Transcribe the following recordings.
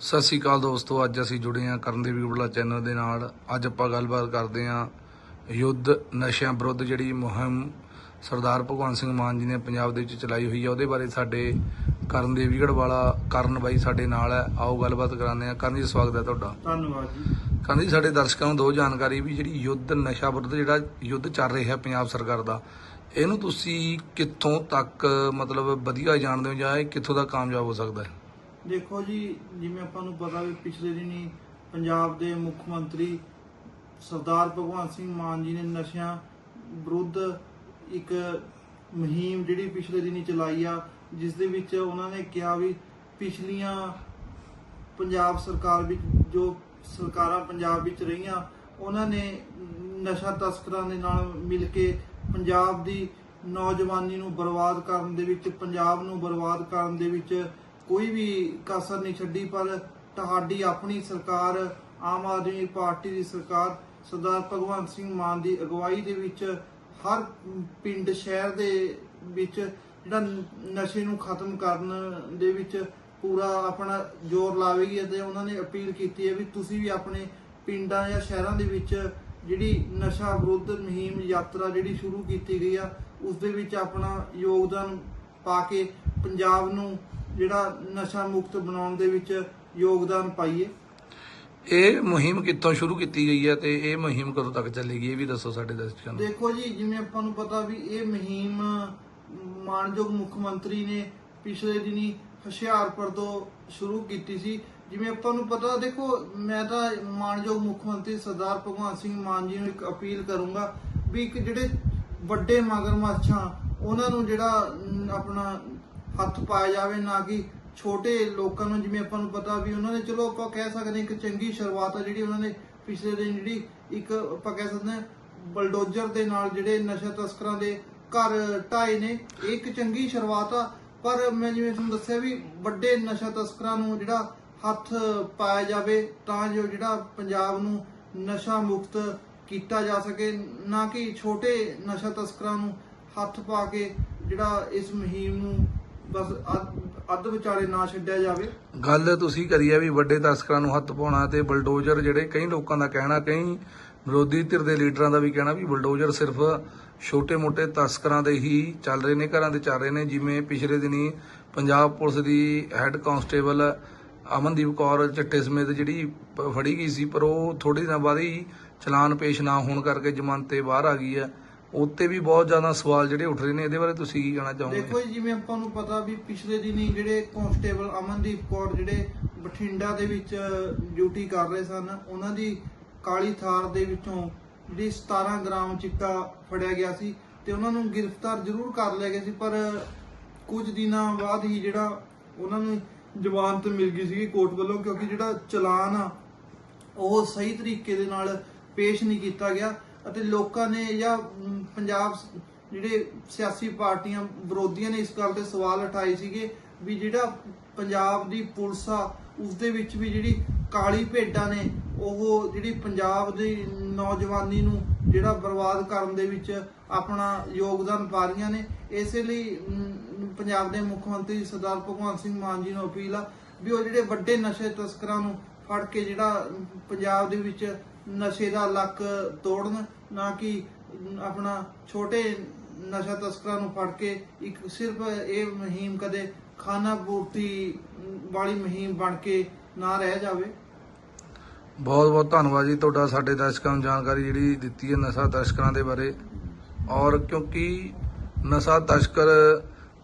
ਸਤਿ ਸ਼੍ਰੀ ਅਕਾਲ ਦੋਸਤੋ ਅੱਜ ਅਸੀਂ ਜੁੜੇ ਹਾਂ ਕਰਨਦੀਪ ਗੁਰਬਲਾ ਚੈਨਲ ਦੇ ਨਾਲ। ਅੱਜ ਆਪਾਂ ਗੱਲਬਾਤ ਕਰਦੇ ਹਾਂ ਯੁੱਧ ਨਸ਼ਿਆਂ ਵਿਰੁੱਧ ਜਿਹੜੀ ਮੁਹਿੰਮ ਸਰਦਾਰ ਭਗਵੰਤ ਸਿੰਘ ਮਾਨ ਜੀ ਨੇ ਪੰਜਾਬ ਦੇ ਵਿੱਚ ਚਲਾਈ ਹੋਈ ਹੈ ਉਹਦੇ ਬਾਰੇ ਸਾਡੇ ਕਰਨਦੀਪ ਗੜਵਾਲਾ ਕਰਨ ਬਾਈ ਸਾਡੇ ਨਾਲ ਹੈ। ਆਓ ਗੱਲਬਾਤ ਕਰਾਉਂਦੇ ਹਾਂ। ਕਰਨ ਜੀ ਸਵਾਗਤ ਹੈ ਤੁਹਾਡਾ। ਧੰਨਵਾਦ ਜੀ। ਕਰਨ ਜੀ ਸਾਡੇ ਦਰਸ਼ਕਾਂ ਨੂੰ ਦੋ ਜਾਣਕਾਰੀ ਵੀ ਜਿਹੜੀ ਯੁੱਧ ਨਸ਼ਾ ਵਿਰੁੱਧ ਜਿਹੜਾ ਯੁੱਧ ਚੱਲ ਰਿਹਾ ਪੰਜਾਬ ਸਰਕਾਰ ਦਾ ਇਹਨੂੰ ਤੁਸੀਂ ਕਿੱਥੋਂ ਤੱਕ ਮਤਲਬ ਵਧੀਆ ਜਾਣਦੇ ਹੋ ਜਾਂ ਇਹ ਕਿੱਥੋਂ ਦਾ ਕਾਮਯਾਬ ਹੋ ਸਕਦਾ ਹੈ? ਦੇਖੋ ਜੀ, ਜਿਵੇਂ ਆਪਾਂ ਨੂੰ ਪਤਾ ਵੀ ਪਿਛਲੇ ਦਿਨੀ ਪੰਜਾਬ ਦੇ ਮੁੱਖ ਮੰਤਰੀ ਸਰਦਾਰ ਭਗਵੰਤ ਸਿੰਘ ਮਾਨ ਜੀ ਨੇ ਨਸ਼ਿਆਂ ਵਿਰੁੱਧ ਇੱਕ ਮੁਹਿੰਮ ਜਿਹੜੀ ਪਿਛਲੇ ਦਿਨੀ ਚਲਾਈ ਆ, ਜਿਸ ਦੇ ਵਿੱਚ ਉਹਨਾਂ ਨੇ ਕਿਹਾ ਵੀ ਪਿਛਲੀਆਂ ਪੰਜਾਬ ਸਰਕਾਰ ਵਿੱਚ, ਜੋ ਸਰਕਾਰਾਂ ਪੰਜਾਬ ਵਿੱਚ ਰਹੀਆਂ, ਉਹਨਾਂ ਨੇ ਨਸ਼ਾ ਤਸਕਰਾਂ ਦੇ ਨਾਲ ਮਿਲ ਕੇ ਪੰਜਾਬ ਦੀ ਨੌਜਵਾਨੀ ਨੂੰ ਬਰਬਾਦ ਕਰਨ ਦੇ ਵਿੱਚ, ਪੰਜਾਬ ਨੂੰ ਬਰਬਾਦ ਕਰਨ ਦੇ ਵਿੱਚ ਕੋਈ ਵੀ ਕਸਰ ਨਹੀਂ ਛੱਡੀ, ਪਰ ਤੁਹਾਡੀ ਆਪਣੀ ਸਰਕਾਰ, ਆਮ ਆਦਮੀ ਪਾਰਟੀ ਦੀ ਸਰਕਾਰ, ਸਰਦਾਰ ਭਗਵੰਤ ਸਿੰਘ ਮਾਨ ਦੀ ਅਗਵਾਈ ਦੇ ਵਿੱਚ ਹਰ ਪਿੰਡ, ਸ਼ਹਿਰ ਦੇ ਵਿੱਚ ਜਿਹੜਾ ਨਸ਼ੇ ਨੂੰ ਖਤਮ ਕਰਨ ਦੇ ਵਿੱਚ ਪੂਰਾ ਆਪਣਾ ਜ਼ੋਰ ਲਾਵੇਗੀ ਅਤੇ ਉਹਨਾਂ ਨੇ ਅਪੀਲ ਕੀਤੀ ਹੈ ਵੀ ਤੁਸੀਂ ਵੀ ਆਪਣੇ ਪਿੰਡਾਂ ਜਾਂ ਸ਼ਹਿਰਾਂ ਦੇ ਵਿੱਚ ਜਿਹੜੀ ਨਸ਼ਾ ਵਿਰੁੱਧ ਮੁਹਿੰਮ ਯਾਤਰਾ ਜਿਹੜੀ ਸ਼ੁਰੂ ਕੀਤੀ ਗਈ ਆ, ਉਸ ਦੇ ਵਿੱਚ ਆਪਣਾ ਯੋਗਦਾਨ ਪਾ ਕੇ ਪੰਜਾਬ ਨੂੰ ਜਿਹੜਾ ਨਸ਼ਾ ਮੁਕਤ ਬਣਾਉਣ ਦੇ ਵਿੱਚ ਯੋਗਦਾਨ ਪਾਈਏ? ਇਹ ਮੁਹਿੰਮ ਕਿੱਥੋਂ ਸ਼ੁਰੂ ਕੀਤੀ ਗਈ ਹੈ ਤੇ ਇਹ ਮੁਹਿੰਮ ਕਦੋਂ ਤੱਕ ਚੱਲੇਗੀ? ਇਹ ਵੀ ਦੱਸੋ ਸਾਡੇ ਦਰਸ਼ਕਾਂ ਨੂੰ ਦੇਖੋ ਜੀ ਜਿਵੇਂ ਆਪਾਂ ਨੂੰ ਪਤਾ ਵੀ ਇਹ ਮੁਹਿੰਮ ਮਾਨਯੋਗ ਮੁੱਖ ਮੰਤਰੀ ਨੇ ਪਿਛਲੇ ਦਿਨੀ ਹੁਸ਼ਿਆਰਪੁਰ ਤੋਂ ਸ਼ੁਰੂ ਕੀਤੀ ਸੀ। ਜਿਵੇਂ ਆਪਾਂ ਨੂੰ ਪਤਾ ਦੇਖੋ ਮੈਂ ਤਾਂ ਮਾਨਯੋਗ ਮੁੱਖ ਮੰਤਰੀ ਸਰਦਾਰ ਭਗਵੰਤ ਸਿੰਘ ਮਾਨ ਜੀ ਨੂੰ ਇੱਕ ਅਪੀਲ ਕਰੂੰਗਾ ਵੀ ਇੱਕ ਜਿਹੜੇ ਵੱਡੇ ਮਗਰਮੱਛਾਂ ਉਹਨਾਂ ਨੂੰ ਜਿਹੜਾ ਆਪਣਾ ਹੱਥ ਪਾਇਆ ਜਾਵੇ ਨਾ ਕਿ ਛੋਟੇ ਲੋਕਾਂ ਨੂੰ, ਜਿਵੇਂ ਆਪਾਂ ਨੂੰ ਪਤਾ ਵੀ ਉਹਨਾਂ ਨੇ, ਚਲੋ ਆਪਾਂ ਕਹਿ ਸਕਦੇ ਹਾਂ ਇੱਕ ਚੰਗੀ ਸ਼ੁਰੂਆਤ ਆ ਜਿਹੜੀ ਉਹਨਾਂ ਨੇ ਪਿਛਲੇ ਦਿਨ ਜਿਹੜੀ ਇੱਕ ਆਪਾਂ ਕਹਿ ਸਕਦੇ ਹਾਂ ਬਲਡੋਜ਼ਰ ਦੇ ਨਾਲ ਜਿਹੜੇ ਨਸ਼ਾ ਤਸਕਰਾਂ ਦੇ ਘਰ ਢਾਏ ਨੇ, ਇਹ ਇੱਕ ਚੰਗੀ ਸ਼ੁਰੂਆਤ ਆ। ਪਰ ਮੈਂ ਜਿਵੇਂ ਤੁਹਾਨੂੰ ਦੱਸਿਆ ਵੀ ਵੱਡੇ ਨਸ਼ਾ ਤਸਕਰਾਂ ਨੂੰ ਜਿਹੜਾ ਹੱਥ ਪਾਇਆ ਜਾਵੇ, ਤਾਂ ਜੋ ਜਿਹੜਾ ਪੰਜਾਬ ਨੂੰ ਨਸ਼ਾ ਮੁਕਤ ਕੀਤਾ ਜਾ ਸਕੇ, ਨਾ ਕਿ ਛੋਟੇ ਨਸ਼ਾ ਤਸਕਰਾਂ ਨੂੰ ਹੱਥ ਪਾ ਕੇ ਜਿਹੜਾ ਇਸ ਮੁਹਿੰਮ ਨੂੰ ਬਸ ਅੱਧ- ਅੱਧ ਵਿਚਾਲੇ ਨਾ ਛੱਡਿਆ ਜਾਵੇ। ਗੱਲ ਤੁਸੀਂ ਕਰੀ ਹੈ ਵੀ ਵੱਡੇ ਤਸਕਰਾਂ ਨੂੰ ਹੱਥ ਪਾਉਣਾ ਤੇ ਬਲਡੋਜ਼ਰ ਜਿਹੜੇ ਕਈ ਲੋਕਾਂ ਦਾ ਕਹਿਣਾ, ਕਈ ਵਿਰੋਧੀ ਧਿਰ ਦੇ ਲੀਡਰਾਂ ਦਾ ਵੀ ਕਹਿਣਾ ਵੀ ਬਲਡੋਜ਼ਰ ਸਿਰਫ ਛੋਟੇ-ਮੋਟੇ ਤਸਕਰਾਂ ਦੇ ਹੀ ਚੱਲ ਰਹੇ ਨੇ, ਘਰਾਂ ਦੇ ਚੱਲ ਰਹੇ ਨੇ। ਜਿਵੇਂ ਪਿਛਲੇ ਦਿਨੀ ਪੰਜਾਬ ਪੁਲਿਸ ਦੀ ਹੈੱਡ ਕਾਂਸਟੇਬਲ ਅਮਨਦੀਪ ਕੌਰ ਚੱਟੇ ਸਮੇਤ ਜਿਹੜੀ ਪ- ਫੜੀ ਗਈ ਸੀ, ਪਰ ਉਹ ਥੋੜੇ ਦਿਨਾਂ ਬਾਅਦ ਹੀ ਚਲਾਨ ਪੇਸ਼ ਨਾ ਹੋਣ ਕਰਕੇ ਜ਼ਮਾਨਤ ਤੇ ਬਾਹਰ ਆ ਗਈ ਹੈ। ਉੱਤੇ ਵੀ ਬਹੁਤ ਜ਼ਿਆਦਾ ਸਵਾਲ ਜਿਹੜੇ ਉੱਠ ਰਹੇ ਨੇ ਇਹਦੇ ਬਾਰੇ ਤੁਸੀਂ ਕੀ ਕਹਿਣਾ ਚਾਹੋਗੇ? ਦੇਖੋ ਜੀ, ਜਿਵੇਂ ਆਪਾਂ ਨੂੰ ਪਤਾ ਵੀ ਪਿਛਲੇ ਦਿਨੀ ਜਿਹੜੇ ਕਾਂਸਟੇਬਲ ਅਮਨਦੀਪ ਕੌਰ ਜਿਹੜੇ ਬਠਿੰਡਾ ਦੇ ਵਿੱਚ ਡਿਊਟੀ ਕਰ ਰਹੇ ਸਨ ਉਹਨਾਂ ਦੀ ਕਾਲੀ ਥਾਰ ਦੇ ਵਿੱਚੋਂ ਜਿਹੜੀ 17 ਗ੍ਰਾਮ ਚਿੱਟਾ ਫੜਿਆ ਗਿਆ ਸੀ ਤੇ ਉਹਨਾਂ ਨੂੰ ਗ੍ਰਿਫਤਾਰ ਜ਼ਰੂਰ ਕਰ ਲਿਆ ਗਿਆ ਸੀ ਪਰ ਕੁਝ ਦਿਨਾਂ ਬਾਅਦ ਹੀ ਜਿਹੜਾ ਉਹਨਾਂ ਨੂੰ ਜ਼ਮਾਨਤ ਮਿਲ ਗਈ ਸੀ ਕੋਰਟ ਵੱਲੋਂ ਕਿਉਂਕਿ ਜਿਹੜਾ ਚਲਾਨ ਆ ਉਹ ਸਹੀ ਤਰੀਕੇ ਦੇ ਨਾਲ ਪੇਸ਼ ਨਹੀਂ ਕੀਤਾ ਗਿਆ। ਅਤੇ ਲੋਕਾਂ ਨੇ ਜਾਂ ਪੰਜਾਬ ਜਿਹੜੇ ਸਿਆਸੀ ਪਾਰਟੀਆਂ ਵਿਰੋਧੀਆਂ ਨੇ ਇਸ ਗੱਲ ਤੇ ਸਵਾਲ ਉਠਾਏ ਸੀਗੇ ਵੀ ਜਿਹੜਾ ਪੰਜਾਬ ਦੀ ਪੁਲਿਸ ਆ ਉਸ ਦੇ ਵਿੱਚ ਵੀ ਜਿਹੜੀ ਕਾਲੀ ਭੇਡਾਂ ਨੇ, ਉਹ ਜਿਹੜੀ ਪੰਜਾਬ ਦੀ ਨੌਜਵਾਨੀ ਨੂੰ ਜਿਹੜਾ ਬਰਬਾਦ ਕਰਨ ਦੇ ਵਿੱਚ ਆਪਣਾ ਯੋਗਦਾਨ ਪਾ ਰਹੀਆਂ ਨੇ, ਇਸੇ ਲਈ ਪੰਜਾਬ ਦੇ ਮੁੱਖ ਮੰਤਰੀ ਸਰਦਾਰ ਭਗਵੰਤ ਸਿੰਘ ਮਾਨ ਜੀ ਨੂੰ ਅਪੀਲ ਆ ਵੀ ਉਹ ਜਿਹੜੇ ਵੱਡੇ ਨਸ਼ੇ ਤਸਕਰਾਂ ਨੂੰ ਫੜ ਕੇ ਜਿਹੜਾ ਪੰਜਾਬ ਦੇ ਵਿੱਚ ਨਸ਼ੇ ਦਾ ਲੱਕ ਤੋੜਨ, ਨਾ ਕਿ ਆਪਣਾ ਛੋਟੇ ਨਸ਼ਾ ਤਸਕਰਾਂ ਨੂੰ ਫੜ ਕੇ ਇੱਕ ਸਿਰਫ ਇਹ ਮੁਹਿੰਮ ਕਦੇ ਖਾਨਾ ਪੂਰਤੀ ਵਾਲੀ ਮੁਹਿੰਮ ਬਣ ਕੇ ਨਾ ਰਹਿ ਜਾਵੇ। ਬਹੁਤ ਬਹੁਤ ਧੰਨਵਾਦ ਜੀ ਤੁਹਾਡਾ, ਸਾਡੇ ਦਰਸ਼ਕਾਂ ਨੂੰ ਜਾਣਕਾਰੀ ਜਿਹੜੀ ਦਿੱਤੀ ਹੈ ਨਸ਼ਾ ਤਸਕਰਾਂ ਦੇ ਬਾਰੇ। ਔਰ ਕਿਉਂਕਿ ਨਸ਼ਾ ਤਸਕਰ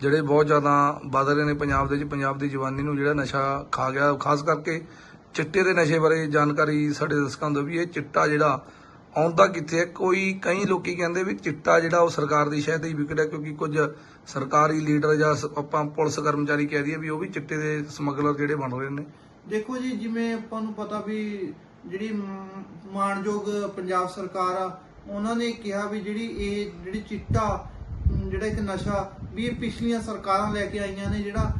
ਜਿਹੜੇ ਬਹੁਤ ਜ਼ਿਆਦਾ ਵੱਧ ਰਹੇ ਨੇ ਪੰਜਾਬ ਦੇ ਵਿੱਚ, ਪੰਜਾਬ ਦੀ ਜਵਾਨੀ ਨੂੰ ਜਿਹੜਾ ਨਸ਼ਾ ਖਾ ਗਿਆ, ਖਾਸ ਕਰਕੇ ਚਿੱਟੇ ਦੇ ਨਸ਼ੇ ਬਾਰੇ ਜਾਣਕਾਰੀ ਸਾਡੇ ਦਰਸ਼ਕਾਂ ਨੂੰ ਵੀ ਇਹ ਚਿੱਟਾ ਜਿਹੜਾ ਆਉਂਦਾ ਕਿੱਥੇ ਹੈ? ਕੋਈ ਕਈ ਲੋਕੀ ਕਹਿੰਦੇ ਵੀ ਚਿੱਟਾ ਜਿਹੜਾ ਉਹ ਸਰਕਾਰ ਦੀ ਸ਼ਹਿ ਹੀ ਵਿਕਦਾ ਕਿਉਂਕਿ ਕੁਝ ਸਰਕਾਰੀ ਲੀਡਰ ਜਾਂ ਆਪਾਂ ਪੁਲਿਸ ਕਰਮਚਾਰੀ ਕਹਿ ਦਈਏ ਵੀ ਉਹ ਵੀ ਚਿੱਟੇ ਦੇ ਸਮਗਲਰ ਜਿਹੜੇ ਬਣ ਰਹੇ ਨੇ। ਦੇਖੋ ਜੀ, ਜਿਵੇਂ ਆਪਾਂ ਨੂੰ ਪਤਾ ਵੀ ਜਿਹੜੀ ਮ- ਮਾਣਯੋਗ ਪੰਜਾਬ ਸਰਕਾਰ ਆ, ਉਹਨਾਂ ਨੇ ਕਿਹਾ ਵੀ ਜਿਹੜੀ ਇਹ ਜਿਹੜੀ ਚਿੱਟਾ, ਜਿਹੜਾ ਇੱਕ ਨਸ਼ਾ ਵੀ ਇਹ ਪਿਛਲੀਆਂ ਸਰਕਾਰਾਂ ਲੈ ਕੇ ਆਈਆਂ ਨੇ, ਜਿਹੜਾ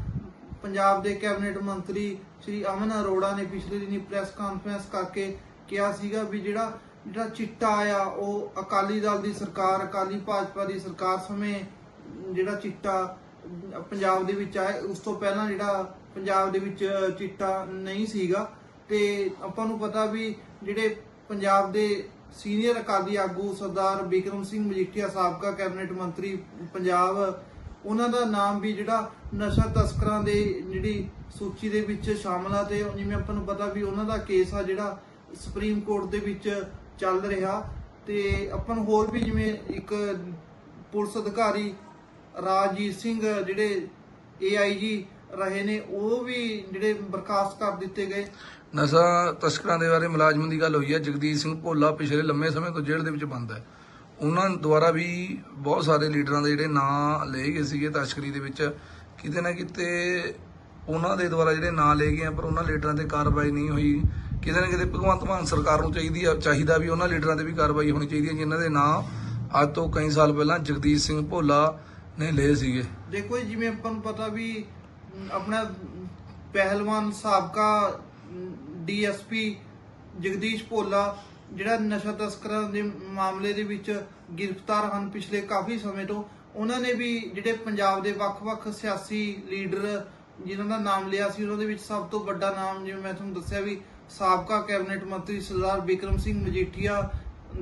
ਪੰਜਾਬ ਦੇ ਕੈਬਨਿਟ ਮੰਤਰੀ ਸ਼੍ਰੀ ਅਮਨ ਅਰੋੜਾ ਨੇ ਪਿਛਲੇ ਦਿਨੀ ਪ੍ਰੈਸ ਕਾਨਫਰੰਸ ਕਰਕੇ ਕਿਹਾ ਸੀਗਾ ਵੀ ਜਿਹੜਾ ਜਿਹੜਾ ਚਿੱਟਾ ਆ, ਉਹ ਅਕਾਲੀ ਦਲ ਦੀ ਸਰਕਾਰ, ਅਕਾਲੀ ਭਾਜਪਾ ਦੀ ਸਰਕਾਰ ਸਮੇਂ ਜਿਹੜਾ ਚਿੱਟਾ ਪੰਜਾਬ ਦੇ ਵਿੱਚ ਆਇਆ, ਉਸ ਤੋਂ ਪਹਿਲਾਂ ਜਿਹੜਾ ਪੰਜਾਬ ਦੇ ਵਿੱਚ ਚਿੱਟਾ ਨਹੀਂ ਸੀਗਾ। ਤੇ ਆਪਾਂ ਨੂੰ ਪਤਾ ਵੀ ਜਿਹੜੇ ਪੰਜਾਬ ਦੇ ਸੀਨੀਅਰ ਅਕਾਲੀ ਆਗੂ ਸਰਦਾਰ ਬਿਕਰਮ ਸਿੰਘ ਮਜੀਠੀਆ ਸਾਬਕਾ ਕੈਬਨਿਟ ਮੰਤਰੀ ਪੰਜਾਬ ਉਹਨਾਂ ਦਾ ਨਾਮ ਵੀ ਜਿਹੜਾ ਨਸ਼ਾ ਤਸਕਰਾਂ ਦੇ ਜਿਹੜੀ ਸੂਚੀ ਦੇ ਵਿੱਚ ਸ਼ਾਮਲ ਆ ਤੇ ਜਿਵੇਂ ਆਪਾਂ ਨੂੰ ਪਤਾ ਵੀ ਉਹਨਾਂ ਦਾ ਕੇਸ ਆ ਜਿਹੜਾ ਸੁਪਰੀਮ ਕੋਰਟ ਦੇ ਵਿੱਚ ਚੱਲ ਰਿਹਾ ਤੇ ਆਪਾਂ ਨੂੰ ਹੋਰ ਵੀ ਜਿਵੇਂ ਇੱਕ ਪੁਲਿਸ ਅਧਿਕਾਰੀ ਰਾਜਜੀਤ ਸਿੰਘ ਜਿਹੜੇ ਏਆਈਜੀ ਰਹੇ ਨੇ, ਉਹ ਵੀ ਜਿਹੜੇ ਬਰਖਾਸਤ ਕਰ ਦਿੱਤੇ ਗਏ। ਨਸ਼ਾ ਤਸਕਰਾਂ ਦੇ ਬਾਰੇ ਮੁਲਾਜ਼ਮਾਂ ਦੀ ਗੱਲ ਹੋਈ ਹੈ ਜਗਦੀਸ਼ ਸਿੰਘ ਭੋਲਾ ਪਿਛਲੇ ਲੰਮੇ ਸਮੇਂ ਤੋਂ ਜੇਲ੍ਹ ਦੇ ਵਿੱਚ ਬੰਦ ਹੈ। ਉਹਨਾਂ ਦੁਆਰਾ ਵੀ ਬਹੁਤ ਸਾਰੇ ਲੀਡਰਾਂ ਦੇ ਜਿਹੜੇ ਨਾਂ ਲਏ ਗਏ ਸੀਗੇ ਤਸਕਰੀ ਦੇ ਵਿੱਚ। ਕਿਤੇ ਨਾ ਕਿਤੇ ਉਹਨਾਂ ਦੇ ਦੁਆਰਾ ਜਿਹੜੇ ਨਾਂ ਲਏ ਗਏ ਆ ਪਰ ਉਹਨਾਂ ਲੀਡਰਾਂ ਤੇ ਕਾਰਵਾਈ ਨਹੀਂ ਹੋਈ। ਕਿਤੇ ਨਾ ਕਿਤੇ ਭਗਵੰਤ ਮਾਨ ਸਰਕਾਰ ਨੂੰ ਚਾਹੀਦੀ ਆ ਚਾਹੀਦਾ ਵੀ ਉਹਨਾਂ ਲੀਡਰਾਂ ਤੇ ਵੀ ਕਾਰਵਾਈ ਹੋਣੀ ਚਾਹੀਦੀ ਹੈ ਜਿਨ੍ਹਾਂ ਦੇ ਨਾਂ ਅੱਜ ਤੋਂ ਕਈ ਸਾਲ ਪਹਿਲਾਂ ਜਗਦੀਸ਼ ਸਿੰਘ ਭੋਲਾ ਨੇ ਲਏ ਸੀਗੇ। ਦੇਖੋ ਜੀ, ਜਿਵੇਂ ਆਪਾਂ ਨੂੰ ਪਤਾ ਵੀ ਆਪਣਾ ਪਹਿਲਵਾਨ ਸਾਬਕਾ ਡੀਐਸਪੀ ਜਗਦੀਸ਼ ਭੋਲਾ ਜਿਹੜਾ ਨਸ਼ਾ ਤਸਕਰਾਂ ਦੇ ਮਾਮਲੇ ਦੇ ਵਿੱਚ ਗ੍ਰਿਫਤਾਰ ਹਨ ਪਿਛਲੇ ਕਾਫੀ ਸਮੇਂ ਤੋਂ, ਉਹਨਾਂ ਨੇ ਵੀ ਜਿਹੜੇ ਪੰਜਾਬ ਦੇ ਵੱਖ-ਵੱਖ ਸਿਆਸੀ ਲੀਡਰ ਜਿਨ੍ਹਾਂ ਦਾ ਨਾਮ ਲਿਆ ਸੀ, ਉਹਨਾਂ ਦੇ ਵਿੱਚ ਸਭ ਤੋਂ ਵੱਡਾ ਨਾਮ ਜਿਵੇਂ ਮੈਂ ਤੁਹਾਨੂੰ ਦੱਸਿਆ ਵੀ ਸਾਬਕਾ ਕੈਬਨਿਟ ਮੰਤਰੀ ਸਰਦਾਰ ਬਿਕਰਮ ਸਿੰਘ ਮਜੀਠੀਆ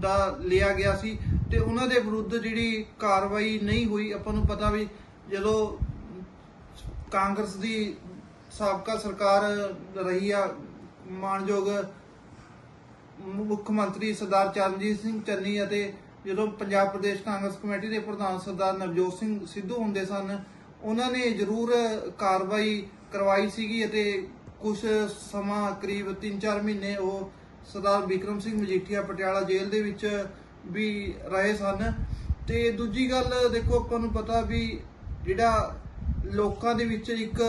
ਦਾ ਲਿਆ ਗਿਆ ਸੀ ਤੇ ਉਹਨਾਂ ਦੇ ਵਿਰੁੱਧ ਜਿਹੜੀ ਕਾਰਵਾਈ ਨਹੀਂ ਹੋਈ, ਆਪਾਂ ਨੂੰ ਪਤਾ ਵੀ ਜਦੋਂ ਕਾਂਗਰਸ ਦੀ ਸਾਬਕਾ ਸਰਕਾਰ ਰਹੀ ਆ, ਮਾਨਯੋਗ ਮੁੱਖ ਮੰਤਰੀ ਸਰਦਾਰ ਚਰਨਜੀਤ ਸਿੰਘ ਚੰਨੀ ਅਤੇ ਜਦੋਂ ਪੰਜਾਬ ਪ੍ਰਦੇਸ਼ ਕਾਂਗਰਸ ਕਮੇਟੀ ਦੇ ਪ੍ਰਧਾਨ ਸਰਦਾਰ ਨਵਜੋਤ ਸਿੰਘ ਸਿੱਧੂ ਹੁੰਦੇ ਸਨ, ਉਹਨਾਂ ਨੇ ਜ਼ਰੂਰ ਕਾਰਵਾਈ ਕਰਵਾਈ ਸੀਗੀ ਅਤੇ ਕੁਝ ਸਮਾਂ ਕਰੀਬ 3-4 ਮਹੀਨੇ ਉਹ ਸਰਦਾਰ ਵਿਕਰਮ ਸਿੰਘ ਮਜੀਠੀਆ ਪਟਿਆਲਾ ਜੇਲ੍ਹ ਦੇ ਵਿੱਚ ਵੀ ਰਹੇ ਸਨ। ਤੇ ਦੂਜੀ ਗੱਲ ਦੇਖੋ, ਆਪਾਂ ਨੂੰ ਪਤਾ ਵੀ ਜਿਹੜਾ ਲੋਕਾਂ ਦੇ ਵਿੱਚ ਇੱਕ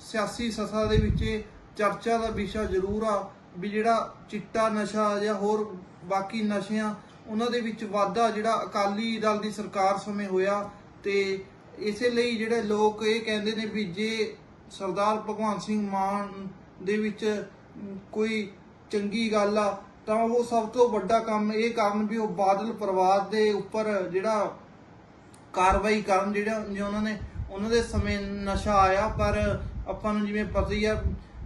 ਸਿਆਸੀ ਸਸਾ ਦੇ ਵਿੱਚ ਚਰਚਾ ਦਾ ਵਿਸ਼ਾ ਜ਼ਰੂਰ ਆ, ਵੀ ਜਿਹੜਾ ਚਿੱਟਾ ਨਸ਼ਾ ਜਾਂ ਹੋਰ ਬਾਕੀ ਨਸ਼ਿਆਂ, ਉਹਨਾਂ ਦੇ ਵਿੱਚ ਵਾਧਾ ਜਿਹੜਾ ਅਕਾਲੀ ਦਲ ਦੀ ਸਰਕਾਰ ਸਮੇਂ ਹੋਇਆ ਤੇ ਇਸੇ ਲਈ ਜਿਹੜੇ ਲੋਕ ਇਹ ਕਹਿੰਦੇ ਨੇ ਵੀ ਜੇ ਸਰਦਾਰ ਭਗਵੰਤ ਸਿੰਘ ਮਾਨ ਦੇ ਵਿੱਚ ਕੋਈ ਚੰਗੀ ਗੱਲ ਆ, ਤਾਂ ਉਹ ਸਭ ਤੋਂ ਵੱਡਾ ਕੰਮ ਇਹ ਕਰਨ ਵੀ ਉਹ ਬਾਦਲ ਪਰਿਵਾਰ ਦੇ ਉੱਪਰ ਜਿਹੜਾ ਕਾਰਵਾਈ ਕਰਨ ਜਿਹੜਾ ਜੇ ਉਹਨਾਂ ਨੇ, ਉਹਨਾਂ ਦੇ ਸਮੇਂ ਨਸ਼ਾ ਆਇਆ, ਪਰ ਆਪਾਂ ਨੂੰ ਜਿਵੇਂ ਪਤਾ ਹੀ ਆ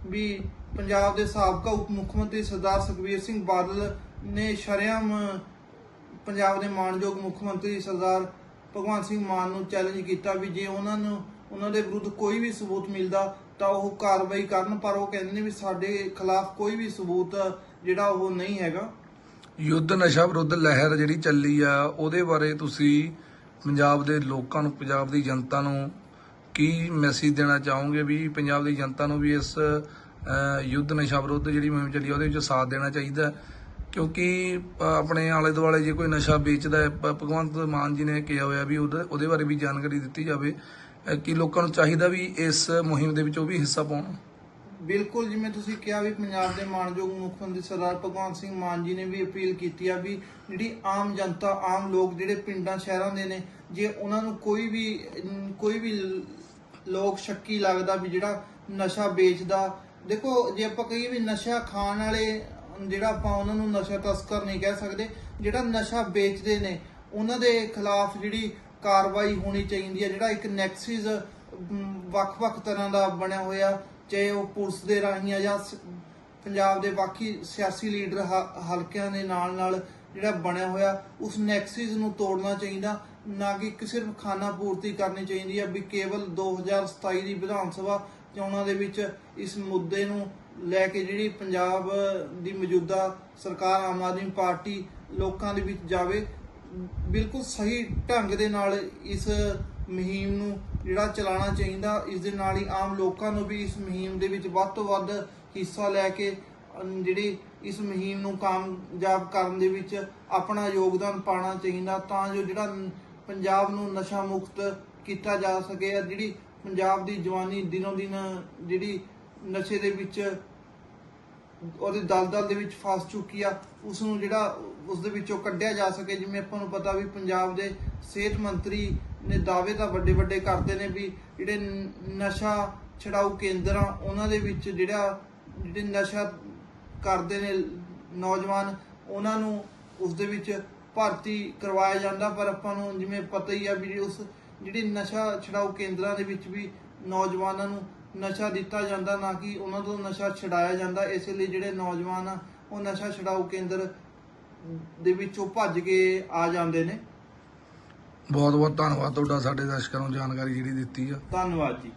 ਵੀ ਪੰਜਾਬ ਦੇ ਸਾਬਕਾ ਉਪ ਮੁੱਖ ਮੰਤਰੀ ਸਰਦਾਰ ਸੁਖਬੀਰ ਸਿੰਘ ਬਾਦਲ ਨੇ ਸ਼ਰੇਆਮ ਪੰਜਾਬ ਦੇ ਮਾਨਯੋਗ ਮੁੱਖ ਮੰਤਰੀ ਸਰਦਾਰ ਭਗਵੰਤ ਸਿੰਘ ਮਾਨ ਨੂੰ ਚੈਲੰਜ ਕੀਤਾ ਵੀ ਜੇ ਉਹਨਾਂ ਨੂੰ, ਉਹਨਾਂ ਦੇ ਵਿਰੁੱਧ ਕੋਈ ਵੀ ਸਬੂਤ ਮਿਲਦਾ ਤਾਂ ਉਹ ਕਾਰਵਾਈ ਕਰਨ, ਪਰ ਉਹ ਕਹਿੰਦੇ ਨੇ ਵੀ ਸਾਡੇ ਖਿਲਾਫ ਕੋਈ ਵੀ ਸਬੂਤ ਜਿਹੜਾ ਉਹ ਨਹੀਂ ਹੈਗਾ। ਯੁੱਧ ਨਸ਼ਾ ਵਿਰੁੱਧ ਲਹਿਰ ਜਿਹੜੀ ਚੱਲੀ ਆ, ਉਹਦੇ ਬਾਰੇ ਤੁਸੀਂ ਪੰਜਾਬ ਦੇ ਲੋਕਾਂ ਨੂੰ, ਪੰਜਾਬ ਦੀ ਜਨਤਾ ਨੂੰ ਕੀ ਮੈਸੇਜ ਦੇਣਾ ਚਾਹੋਗੇ ਵੀ ਪੰਜਾਬ ਦੀ ਜਨਤਾ ਨੂੰ ਵੀ ਇਸ ਯੁੱਧ ਨਸ਼ਾ ਵਿਰੁੱਧ ਜਿਹੜੀ ਮੁਹਿੰਮ ਚੱਲੀ ਆ, ਉਹਦੇ ਵਿੱਚ ਸਾਥ ਦੇਣਾ ਚਾਹੀਦਾ? ਕਿਉਂਕਿ ਆਪਣੇ ਆਲੇ ਦੁਆਲੇ ਜੇ ਕੋਈ ਨਸ਼ਾ ਵੇਚਦਾ ਹੈ ਭਗਵੰਤ ਮਾਨ ਜੀ ਨੇ ਕਿਹਾ ਹੋਇਆ ਵੀ ਉਹਦੇ ਉਹਦੇ ਬਾਰੇ ਵੀ ਜਾਣਕਾਰੀ ਦਿੱਤੀ ਜਾਵੇ। ਕਿ ਲੋਕਾਂ ਨੂੰ ਚਾਹੀਦਾ ਵੀ ਇਸ ਮੁਹਿੰਮ ਦੇ ਵਿੱਚ ਉਹ ਵੀ ਹਿੱਸਾ ਪਾਉਣ? ਬਿਲਕੁਲ ਜਿਵੇਂ ਤੁਸੀਂ ਕਿਹਾ ਵੀ ਪੰਜਾਬ ਦੇ ਮਾਨਯੋਗ ਮੁੱਖ ਮੰਤਰੀ ਸਰਦਾਰ ਭਗਵੰਤ ਸਿੰਘ ਮਾਨ ਜੀ ਨੇ ਵੀ ਅਪੀਲ ਕੀਤੀ ਆ ਵੀ ਜਿਹੜੀ ਆਮ ਜਨਤਾ, ਆਮ ਲੋਕ ਜਿਹੜੇ ਪਿੰਡਾਂ, ਸ਼ਹਿਰਾਂ ਦੇ ਨੇ, ਜੇ ਉਹਨਾਂ ਨੂੰ ਕੋਈ ਵੀ ਕੋਈ ਵੀ ਲੋਕ ਸ਼ੱਕੀ ਲੱਗਦਾ ਵੀ ਜਿਹੜਾ ਨਸ਼ਾ ਵੇਚਦਾ। ਦੇਖੋ, ਜੇ ਆਪਾਂ ਕਹੀਏ ਵੀ ਨਸ਼ਾ ਖਾਣ ਵਾਲੇ ਜਿਹੜਾ ਆਪਾਂ ਉਹਨਾਂ ਨੂੰ ਨਸ਼ਾ ਤਸਕਰ ਨਹੀਂ ਕਹਿ ਸਕਦੇ, ਜਿਹੜਾ ਨਸ਼ਾ ਵੇਚਦੇ ਨੇ, ਉਹਨਾਂ ਦੇ ਖਿਲਾਫ ਜਿਹੜੀ ਕਾਰਵਾਈ ਹੋਣੀ ਚਾਹੀਦੀ ਹੈ, ਜਿਹੜਾ ਇੱਕ ਨੈਕਸਿਸ ਵੱਖ-ਵੱਖ ਤਰ੍ਹਾਂ ਦਾ ਬਣਿਆ ਹੋਇਆ, ਚਾਹੇ ਉਹ ਪੁਲਿਸ ਦੇ ਰਾਹੀਂ ਆ ਜਾਂ ਸ- ਪੰਜਾਬ ਦੇ ਬਾਕੀ ਸਿਆਸੀ ਲੀਡਰ ਹ- ਹਲਕਿਆਂ ਦੇ ਨਾਲ ਨਾਲ ਜਿਹੜਾ ਬਣਿਆ ਹੋਇਆ, ਉਸ ਨੈਕਸਿਸ ਨੂੰ ਤੋੜਨਾ ਚਾਹੀਦਾ। ਨਾ ਕਿ ਇੱਕ ਸਿਰਫ ਖਾਨਾ ਪੂਰਤੀ ਕਰਨੀ ਚਾਹੀਦੀ ਹੈ, ਵੀ ਕੇਵਲ 2027 ਦੀ ਵਿਧਾਨ ਸਭਾ ਚੋਣਾਂ ਦੇ ਵਿੱਚ ਇਸ ਮੁੱਦੇ ਨੂੰ ਲੈ ਕੇ ਜਿਹੜੀ ਪੰਜਾਬ ਦੀ ਮੌਜੂਦਾ ਸਰਕਾਰ, ਆਮ ਆਦਮੀ ਪਾਰਟੀ ਲੋਕਾਂ ਦੇ ਵਿੱਚ ਜਾਵੇ, ਬਿਲਕੁਲ ਸਹੀ ਢੰਗ ਦੇ ਨਾਲ ਇਸ ਮੁਹਿੰਮ ਨੂੰ ਜਿਹੜਾ ਚਲਾਉਣਾ ਚਾਹੀਦਾ, ਇਸ ਦੇ ਨਾਲ ਹੀ ਆਮ ਲੋਕਾਂ ਨੂੰ ਵੀ ਇਸ ਮੁਹਿੰਮ ਦੇ ਵਿੱਚ ਵੱਧ ਤੋਂ ਵੱਧ ਹਿੱਸਾ ਲੈ ਕੇ ਜਿਹੜੀ ਇਸ ਮੁਹਿੰਮ ਨੂੰ ਕਾਮਯਾਬ ਕਰਨ ਦੇ ਵਿੱਚ ਆਪਣਾ ਯੋਗਦਾਨ ਪਾਉਣਾ ਚਾਹੀਦਾ, ਤਾਂ ਜੋ ਜਿਹੜਾ ਪੰਜਾਬ ਨੂੰ ਨਸ਼ਾ ਮੁਕਤ ਕੀਤਾ ਜਾ ਸਕੇ ਅਤੇ ਜਿਹੜੀ ਪੰਜਾਬ ਦੀ ਜਵਾਨੀ ਦਿਨੋਂ ਦਿਨ ਜਿਹੜੀ ਨਸ਼ੇ ਦੇ ਵਿੱਚ ਉਹਦੇ ਦਲਦਲ ਦੇ ਵਿੱਚ ਫਸ ਚੁੱਕੀ ਆ ਉਸ ਨੂੰ ਜਿਹੜਾ ਉਸ ਦੇ ਵਿੱਚੋਂ ਕੱਢਿਆ ਜਾ ਸਕੇ, ਜਿਵੇਂ ਆਪਾਂ ਨੂੰ ਪਤਾ ਵੀ ਪੰਜਾਬ ਦੇ ਸਿਹਤ ਮੰਤਰੀ ਨੇ ਦਾਅਵੇ ਤਾਂ ਵੱਡੇ ਵੱਡੇ ਕਰਦੇ ਨੇ ਵੀ ਜਿਹੜੇ ਨਸ਼ਾ ਛਡਾਊ ਕੇਂਦਰ ਆ, ਉਹਨਾਂ ਦੇ ਵਿੱਚ ਜਿਹੜਾ, ਜਿਹੜੇ ਨਸ਼ਾ ਕਰਦੇ ਨੇ ਨੌਜਵਾਨ, ਉਹਨਾਂ ਨੂੰ ਉਸ ਦੇ ਵਿੱਚ ਭਰਤੀ ਕਰਵਾਇਆ ਜਾਂਦਾ ਪਰ ਆਪਾਂ ਨੂੰ ਜਿਵੇਂ ਪਤਾ ਹੀ ਆ ਵੀ ਉਸ ਜਿਹੜੀ ਨਸ਼ਾ ਛਡਾਊ ਕੇਂਦਰਾਂ ਦੇ ਵਿੱਚ ਵੀ ਨੌਜਵਾਨਾਂ ਨੂੰ ਨਸ਼ਾ ਦਿੱਤਾ ਜਾਂਦਾ ਨਾ ਕਿ ਉਹਨਾਂ ਤੋਂ ਨਸ਼ਾ ਛਡਾਇਆ ਜਾਂਦਾ ਇਸ ਲਈ ਜਿਹੜੇ ਨੌਜਵਾਨ ਆ ਉਹ ਨਸ਼ਾ ਛਡਾਊ ਕੇਂਦਰ ਦੇ ਵਿੱਚੋਂ ਭੱਜ ਕੇ ਆ ਜਾਂਦੇ ਨੇ। ਬਹੁਤ ਬਹੁਤ ਧੰਨਵਾਦ ਤੁਹਾਡਾ ਸਾਡੇ ਦਰਸ਼ਕਾਂ ਨੂੰ ਜਾਣਕਾਰੀ ਜਿਹੜੀ ਦਿੱਤੀ ਆ। ਧੰਨਵਾਦ ਜੀ।